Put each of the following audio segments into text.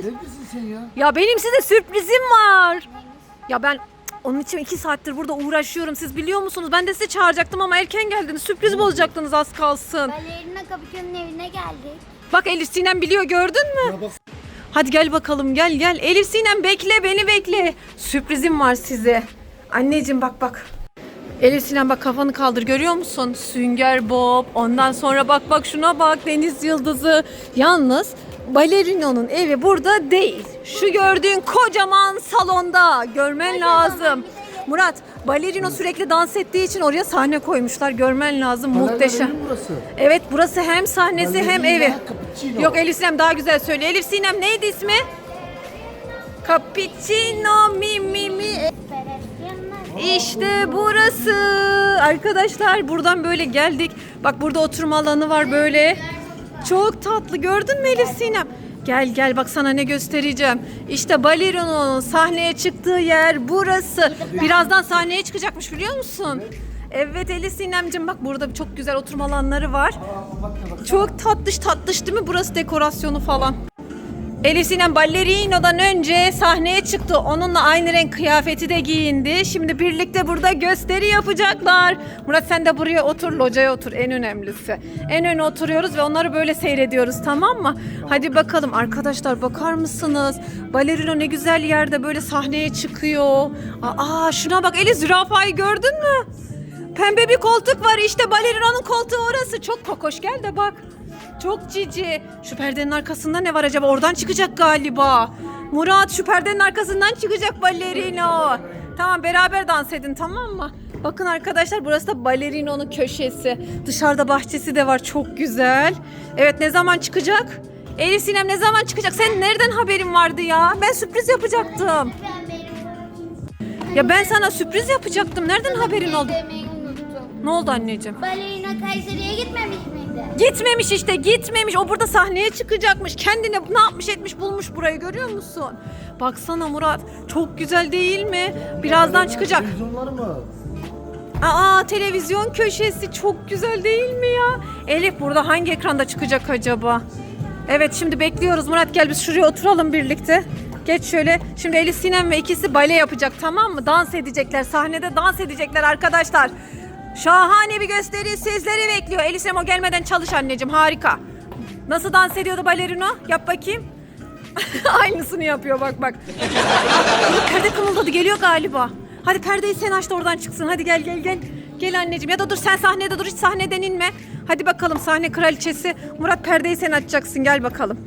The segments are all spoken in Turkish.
gelin. Neredesin sen ya? Ya benim size sürprizim var. Ya ben onun için iki saattir burada uğraşıyorum. Siz biliyor musunuz? Ben de sizi çağıracaktım ama erken geldiniz. Sürpriz bozacaktınız az kalsın. Balerina Kapıköy'ün evine geldik. Bak Elif Sinem biliyor gördün mü? Ya bak Hadi gel bakalım gel gel. Elif Sinem bekle beni bekle. Sürprizim var size. Anneciğim bak bak. Elif Sinem bak kafanı kaldır görüyor musun? Sünger Bob. Ondan sonra bak bak şuna bak deniz yıldızı. Yalnız Balerino'nun evi burada değil. Şu gördüğün kocaman salonda. Görmen lazım. Murat, balerino sürekli dans ettiği için oraya sahne koymuşlar. Görmen lazım. Muhteşem. Burası. Evet burası hem sahnesi hem evi. Cappuccino. Yok Elif Sinem daha güzel söylüyor. Elif Sinem neydi ismi? Cappuccino mi mi mi. İşte burası. Arkadaşlar buradan böyle geldik. Bak burada oturma alanı var böyle. Çok tatlı gördün mü Elif Sinem? Gel gel bak sana ne göstereceğim. İşte balerino'nun sahneye çıktığı yer burası. Birazdan sahneye çıkacakmış biliyor musun? Evet Elif Sinem'cim bak burada çok güzel oturma alanları var. Çok tatlış tatlış değil mi burası dekorasyonu falan? Elif Sinem ballerino'dan önce sahneye çıktı. Onunla aynı renk kıyafeti de giyindi. Şimdi birlikte burada gösteri yapacaklar. Murat sen de buraya otur, locaya otur en önemlisi. En öne oturuyoruz ve onları böyle seyrediyoruz tamam mı? Hadi bakalım arkadaşlar bakar mısınız? Balerino ne güzel yerde böyle sahneye çıkıyor. Aa şuna bak Elif zürafayı gördün mü? Pembe bir koltuk var işte balerinonun koltuğu orası. Çok kokoş gel de bak. Çok cici. Şu perdenin arkasında ne var acaba? Oradan çıkacak galiba. Murat şu perdenin arkasından çıkacak balerino. Tamam beraber dans edin tamam mı? Bakın arkadaşlar burası da balerino'nun köşesi. Dışarıda bahçesi de var çok güzel. Evet ne zaman çıkacak? Elif Sinem ne zaman çıkacak? Sen nereden haberin vardı ya? Ben sürpriz yapacaktım. Ya ben sana sürpriz yapacaktım. Nereden haberin oldu? Ne oldu anneciğim? Balerina Kayseri'ye gitmemiş miydi? Gitmemiş işte gitmemiş. O burada sahneye çıkacakmış. Kendine ne yapmış etmiş bulmuş burayı görüyor musun? Baksana Murat çok güzel değil mi? Birazdan çıkacak. Televizyonlar mı? Aa televizyon köşesi çok güzel değil mi ya? Elif burada hangi ekranda çıkacak acaba? Evet şimdi bekliyoruz Murat gel biz şuraya oturalım birlikte. Geç şöyle. Şimdi Elif Sinem ve ikisi bale yapacak tamam mı? Dans edecekler. Sahnede dans edecekler arkadaşlar. Şahane bir gösteri sizleri bekliyor. Elif Sinem o gelmeden çalış anneciğim harika. Nasıl dans ediyordu balerino? Yap bakayım. Aynısını yapıyor bak bak. Perde kımıldadı geliyor galiba. Hadi perdeyi sen aç da oradan çıksın. Hadi gel gel gel. Gel anneciğim ya da dur sen sahnede dur hiç sahneden inme. Hadi bakalım sahne kraliçesi. Murat perdeyi sen açacaksın gel bakalım.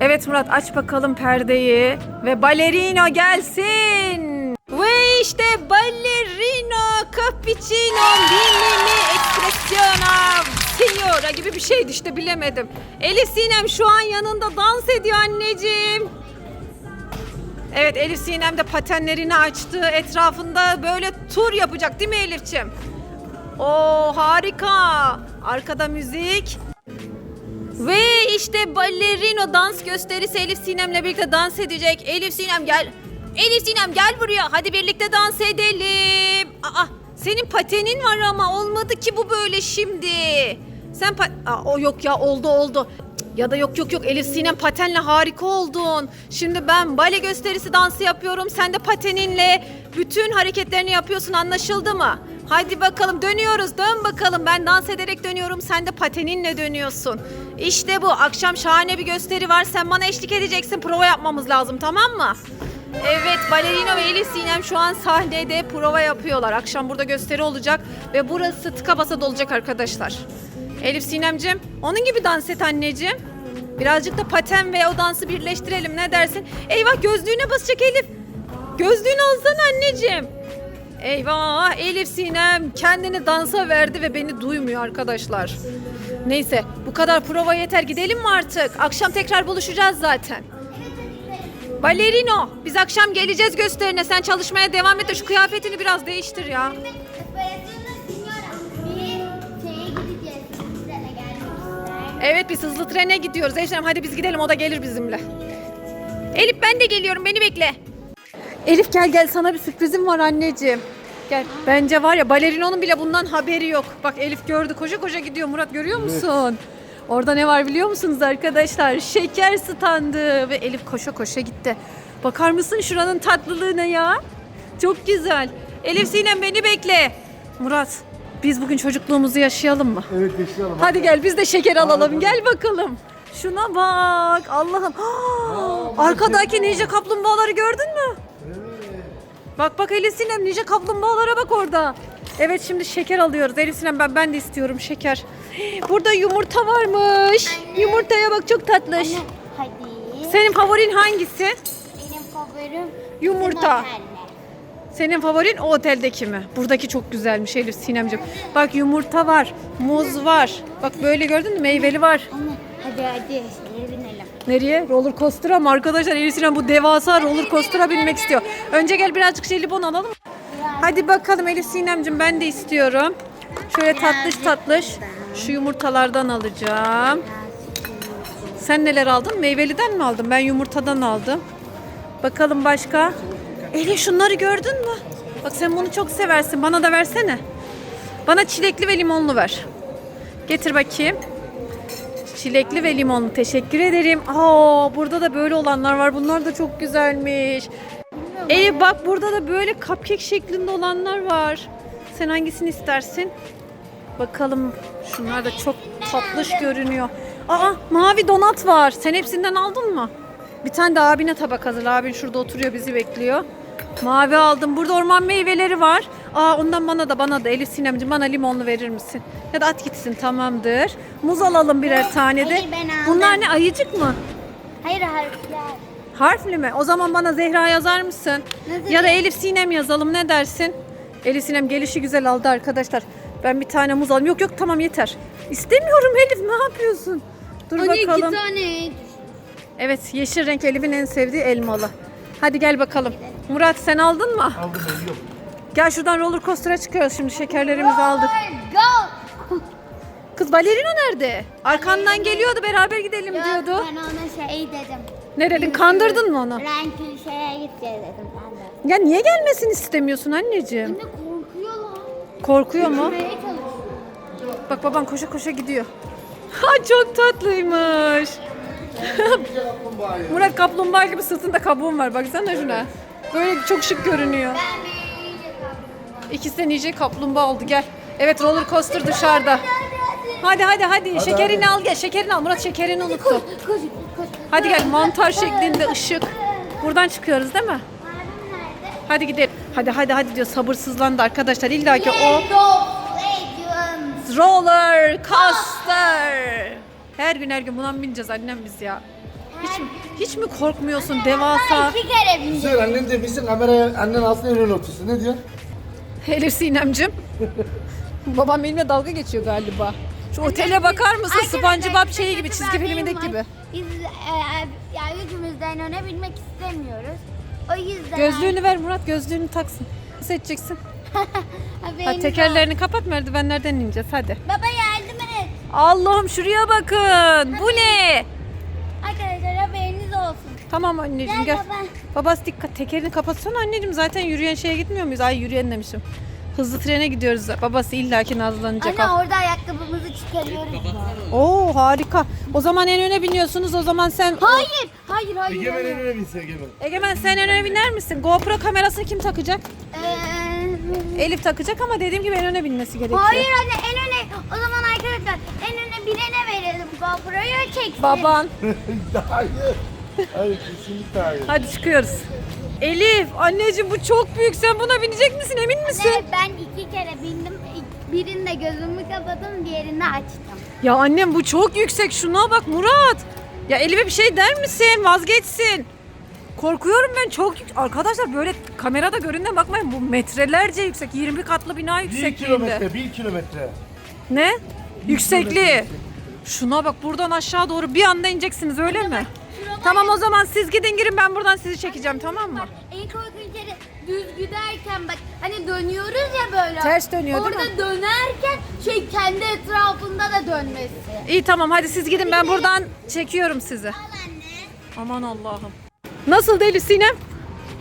Evet Murat aç bakalım perdeyi ve balerino gelsin. Ve işte balerino cappuccino mimimi espressiona signora gibi bir şeydi işte bilemedim. Elif Sinem şu an yanında dans ediyor anneciğim. Evet Elif Sinem de patenlerini açtı. Etrafında böyle tur yapacak değil mi Elif'ciğim? Oo harika. Arkada müzik. Ve işte ballerino dans gösterisi Elif Sinem'le birlikte dans edecek. Elif Sinem gel. Elif Sinem gel buraya. Hadi birlikte dans edelim. Aa, senin patenin var ama olmadı ki bu böyle şimdi. Sen pa- Aa, o yok ya oldu oldu. Ya da yok yok yok Elif Sinem patenle harika oldun. Şimdi ben bale gösterisi dansı yapıyorum. Sen de pateninle bütün hareketlerini yapıyorsun anlaşıldı mı? Hadi bakalım dönüyoruz dön bakalım ben dans ederek dönüyorum sen de pateninle dönüyorsun. İşte bu akşam şahane bir gösteri var sen bana eşlik edeceksin prova yapmamız lazım tamam mı? Evet balerina ve Elif Sinem şu an sahnede prova yapıyorlar. Akşam burada gösteri olacak ve burası tıka basa dolacak arkadaşlar. Elif Sinemcim onun gibi dans et anneciğim. Birazcık da paten ve o dansı birleştirelim ne dersin? Eyvah gözlüğüne basacak Elif. Gözlüğünü alsana anneciğim. Eyvah Elif Sinem kendini dansa verdi ve beni duymuyor arkadaşlar. Neyse bu kadar prova yeter gidelim mi artık? Akşam tekrar buluşacağız zaten. Balerino biz akşam geleceğiz gösterine sen çalışmaya devam et de şu kıyafetini biraz değiştir ya. Evet biz hızlı trene gidiyoruz. Sinem hadi biz gidelim o da gelir bizimle. Elif ben de geliyorum beni bekle. Elif gel gel sana bir sürprizim var anneciğim. Gel. Bence var ya balerino'nun bile bundan haberi yok. Bak Elif gördü koşa koşa gidiyor. Murat görüyor musun? Orada ne var biliyor musunuz arkadaşlar? Şeker standı ve Elif koşa koşa gitti. Bakar mısın şuranın tatlılığına ya? Çok güzel. Elif Sinem beni bekle. Murat biz bugün çocukluğumuzu yaşayalım mı? Evet yaşayalım. Hadi gel biz de şeker alalım. Gel bakalım. Şuna bak. Allah'ım. Arkadaki ninja kaplumbağaları gördün mü? Bak bak Elif Sinem ninja kaplumbağalara bak orada. Evet şimdi şeker alıyoruz. Elif Sinem ben ben de istiyorum şeker. Burada yumurta varmış. Yumurtaya bak çok tatlış. Hadi. Senin favorin hangisi? Benim favorim Yumurta. Senin favorin o oteldeki mi? Buradaki çok güzelmiş Elif Sinemciğim. Bak yumurta var, muz var. Bak böyle gördün mü meyveli var. Anne hadi hadi binelim. Nereye? Roller coaster'a mı? Arkadaşlar Elif Sinem bu devasa roller coaster'a binmek istiyor. Önce gel birazcık jelibon alalım. Hadi bakalım Elif Sinemciğim ben de istiyorum. Şöyle tatlış tatlış. Şu yumurtalardan alacağım. Sen neler aldın? Meyveliden mi aldın? Ben yumurtadan aldım. Bakalım başka. Elif şunları gördün mü? Bak sen bunu çok seversin. Bana da versene. Bana çilekli ve limonlu ver. Getir bakayım. Çilekli ve limonlu. Teşekkür ederim. Aa, burada da böyle olanlar var. Bunlar da çok güzelmiş. Elif bak burada da böyle cupcake şeklinde olanlar var. Sen hangisini istersin? Bakalım. Şunlar da çok tatlış görünüyor. Aa mavi donat var. Sen hepsinden aldın mı? Bir tane de abine tabak hazırla. Abin şurada oturuyor bizi bekliyor. Mavi aldım. Burada orman meyveleri var. Aa ondan bana da bana da Elif Sinemciğim bana limonlu verir misin? Ya da at gitsin tamamdır. Muz alalım birer tane de. Hayır, ben aldım. Bunlar ne ayıcık mı? Hayır harfler. Harfli mi? O zaman bana Zehra yazar mısın? Nasıl Ya da Elif Sinem yazalım ne dersin? Elif Sinem gelişi güzel aldı arkadaşlar. Ben bir tane muz alayım. Yok yok tamam yeter. İstemiyorum Elif ne yapıyorsun? Dur bakalım. tane. Evet yeşil renk Elif'in en sevdiği elmalı. Hadi gel bakalım. Murat sen aldın mı? Aldım ben yok. Gel şuradan roller coaster'a çıkıyoruz şimdi şekerlerimizi aldık. Go. Kız balerina nerede? Arkandan geliyordu beraber gidelim Yok, diyordu. Ben ona şey dedim. Ne dedin kandırdın mı onu? Renkli şeye gideceğiz dedim ben de. Ya niye gelmesini istemiyorsun anneciğim? Anne korkuyor lan. Korkuyor mu? Çalışıyor. Bak baban koşa koşa gidiyor. Ha çok tatlıymış. Murat kaplumbağa gibi sırtında kabuğun var. Baksana şuna. Böyle çok şık görünüyor. Ben iyice. İkisi de nice kaplumbağa oldu. Gel. Evet roller coaster dışarıda. Hadi hadi hadi. Şekerini al gel. Şekerini al. Murat şekerini unuttu. Koş koş. Hadi gel mantar şeklinde ışık. Buradan çıkıyoruz değil mi? Hadi gidelim. Hadi hadi hadi diyor. Sabırsızlandı arkadaşlar. İlla ki o roller coaster. Her gün her gün buna mı bineceğiz annem biz ya? Hiç mi, hiç mi korkmuyorsun devasa? İki kere bindim. Güzel annen demişsin kameraya annen alsın önüne otursun. Ne diyor? Elif Sinemcim. Babam benimle dalga geçiyor galiba. Şu otele bakar mısın? SpongeBob şeyi gibi çizgi filmindeki gibi. Biz e, ya yüzümüzden öne binmek istemiyoruz. O yüzden Gözlüğünü ver Murat gözlüğünü taksın. Nasıl edeceksin? Hadi tekerlerini kapat merdivenlerden ineceğiz hadi. Baba yardım et. Allah'ım şuraya bakın. Bu ne? Arkadaşlar haberiniz olsun. Tamam anneciğim Gel gel. baba. Babası dikkat tekerini kapatsana anneciğim zaten yürüyen şeye gitmiyor muyuz? Ay yürüyen demişim. Hızlı trene gidiyoruz. Babası illaki nazlanacak. Anne orada ayakkabımızı çıkarıyoruz. Oo harika. O zaman en öne biniyorsunuz. O zaman sen Hayır, hayır, hayır. Egemen hayır. önüne binsin Egemen. Egemen sen en öne biner misin? GoPro kamerasını kim takacak? Ee, Elif takacak ama dediğim gibi en öne binmesi gerekiyor. hayır anne en öne. O zaman arkadaşlar en öne bilene verelim. GoPro'yu çeksin. Baban. hayır. Hayır kesinlikle hayır. Hadi çıkıyoruz. Elif anneciğim bu çok büyük. Sen buna binecek misin? Emin misin? Anne, ben iki kere bindim. Birinde gözümü kapadım, diğerinde açtım. Ya annem bu çok yüksek. Şuna bak Murat. Ya Elif'e bir şey der misin? Vazgeçsin. Korkuyorum ben çok yük- Arkadaşlar böyle kamerada göründen bakmayın bu metrelerce yüksek. 20 katlı bina Bir yüksekliğinde. kilometre, bir kilometre. Ne? Yüksekliği. kilometre. Şuna bak buradan aşağı doğru bir anda ineceksiniz öyle mi? Tamam o zaman siz gidin girin ben buradan sizi çekeceğim tamam mı? En korkunç yeri düz giderken bak hani dönüyoruz ya böyle. Ters dönüyor değil Orada mi? dönerken şey kendi etrafında da dönmesi. İyi tamam hadi siz gidin ben buradan çekiyorum sizi. Anne. Aman Allah'ım. Nasıl deli Sinem?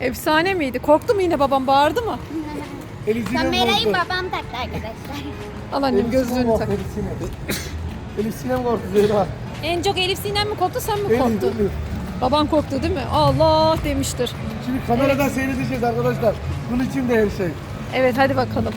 Efsane miydi? Korktu mu yine babam bağırdı mı? Elif'ine Kamerayı bozdu. babam taktı arkadaşlar. Al annem gözlüğünü tak. Elif Sinem korktu Zehra. En çok Elif Sinem mi korktu sen mi Elif? Elif. Baban korktu değil mi? Allah demiştir. Şimdi kameradan seyredeceğiz arkadaşlar. Bunun için de her şey. Evet hadi bakalım.